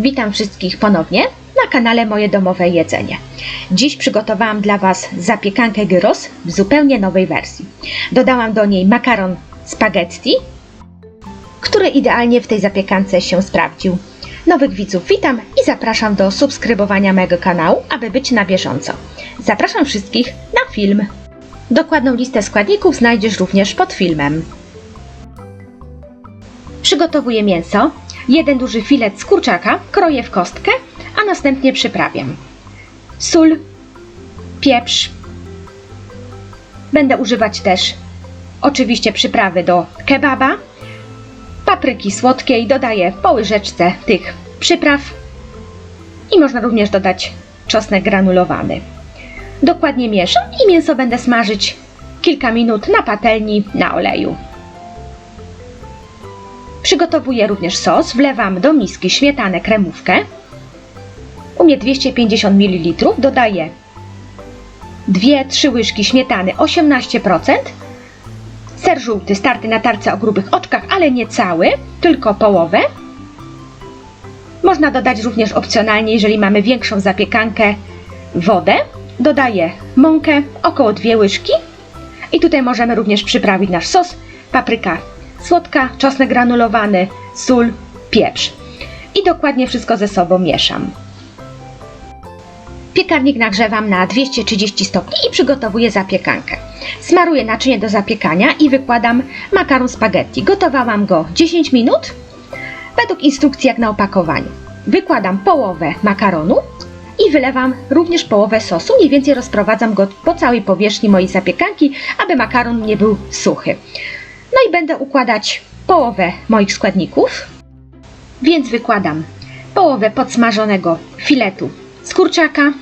Witam wszystkich ponownie na kanale Moje Domowe Jedzenie. Dziś przygotowałam dla Was zapiekankę gyros w zupełnie nowej wersji. Dodałam do niej makaron spaghetti, który idealnie w tej zapiekance się sprawdził. Nowych widzów witam i zapraszam do subskrybowania mojego kanału, aby być na bieżąco. Zapraszam wszystkich na film. Dokładną listę składników znajdziesz również pod filmem. Przygotowuję mięso. Jeden duży filet z kurczaka kroję w kostkę, a następnie przyprawiam. Sól, pieprz. Będę używać też oczywiście przyprawy do kebaba. Papryki słodkiej dodaję po łyżeczce tych przypraw i można również dodać czosnek granulowany. Dokładnie mieszam i mięso będę smażyć kilka minut na patelni na oleju. Przygotowuję również sos, wlewam do miski śmietanę kremówkę. U mnie 250 ml, dodaję 2-3 łyżki śmietany 18%, ser żółty starty na tarce o grubych oczkach, ale nie cały, tylko połowę. Można dodać również opcjonalnie, jeżeli mamy większą zapiekankę, wodę. Dodaję mąkę, około 2 łyżki. I tutaj możemy również przyprawić nasz sos, papryka słodka, czosnek granulowany, sól, pieprz. I dokładnie wszystko ze sobą mieszam. Piekarnik nagrzewam na 230 stopni i przygotowuję zapiekankę. Smaruję naczynie do zapiekania i wykładam makaron spaghetti. Gotowałam go 10 minut według instrukcji jak na opakowaniu. Wykładam połowę makaronu i wylewam również połowę sosu. Mniej więcej rozprowadzam go po całej powierzchni mojej zapiekanki, aby makaron nie był suchy. No i będę układać połowę moich składników. Więc wykładam połowę podsmażonego filetu z kurczaka,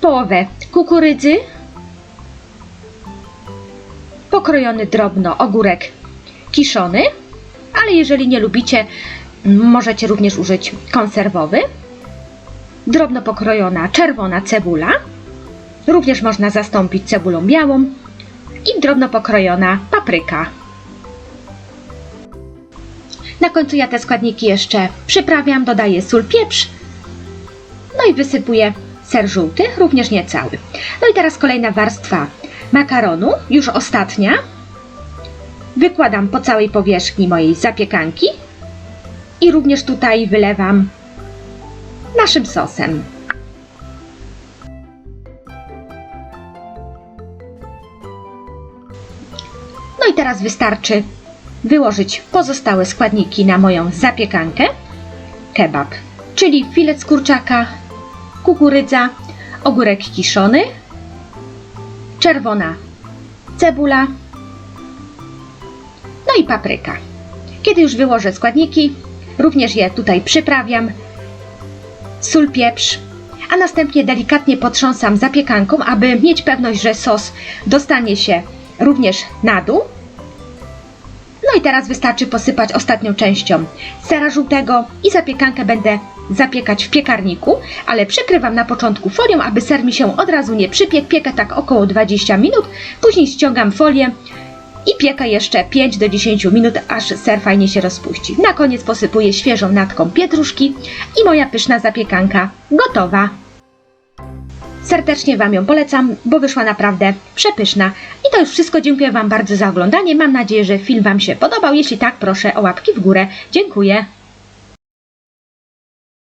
połowę kukurydzy, pokrojony drobno ogórek kiszony, ale jeżeli nie lubicie, możecie również użyć konserwowy, drobno pokrojona czerwona cebula, również można zastąpić cebulą białą i drobno pokrojona papryka. Na końcu ja te składniki jeszcze przyprawiam, dodaję sól, pieprz, no i wysypuję ser żółty, również nie cały. No i teraz kolejna warstwa makaronu, już ostatnia. Wykładam po całej powierzchni mojej zapiekanki i również tutaj wylewam naszym sosem. Teraz wystarczy wyłożyć pozostałe składniki na moją zapiekankę. Kebab, czyli filet z kurczaka, kukurydza, ogórek kiszony, czerwona cebula, no i papryka. Kiedy już wyłożę składniki, również je tutaj przyprawiam. Sól, pieprz, a następnie delikatnie potrząsam zapiekanką, aby mieć pewność, że sos dostanie się również na dół. No i teraz wystarczy posypać ostatnią częścią sera żółtego i zapiekankę będę zapiekać w piekarniku, ale przykrywam na początku folią, aby ser mi się od razu nie przypiekł. Piekę tak około 20 minut, później ściągam folię i piekę jeszcze 5 do 10 minut, aż ser fajnie się rozpuści. Na koniec posypuję świeżą natką pietruszki i moja pyszna zapiekanka gotowa. Serdecznie Wam ją polecam, bo wyszła naprawdę przepyszna. I to już wszystko. Dziękuję Wam bardzo za oglądanie. Mam nadzieję, że film Wam się podobał. Jeśli tak, proszę o łapki w górę. Dziękuję.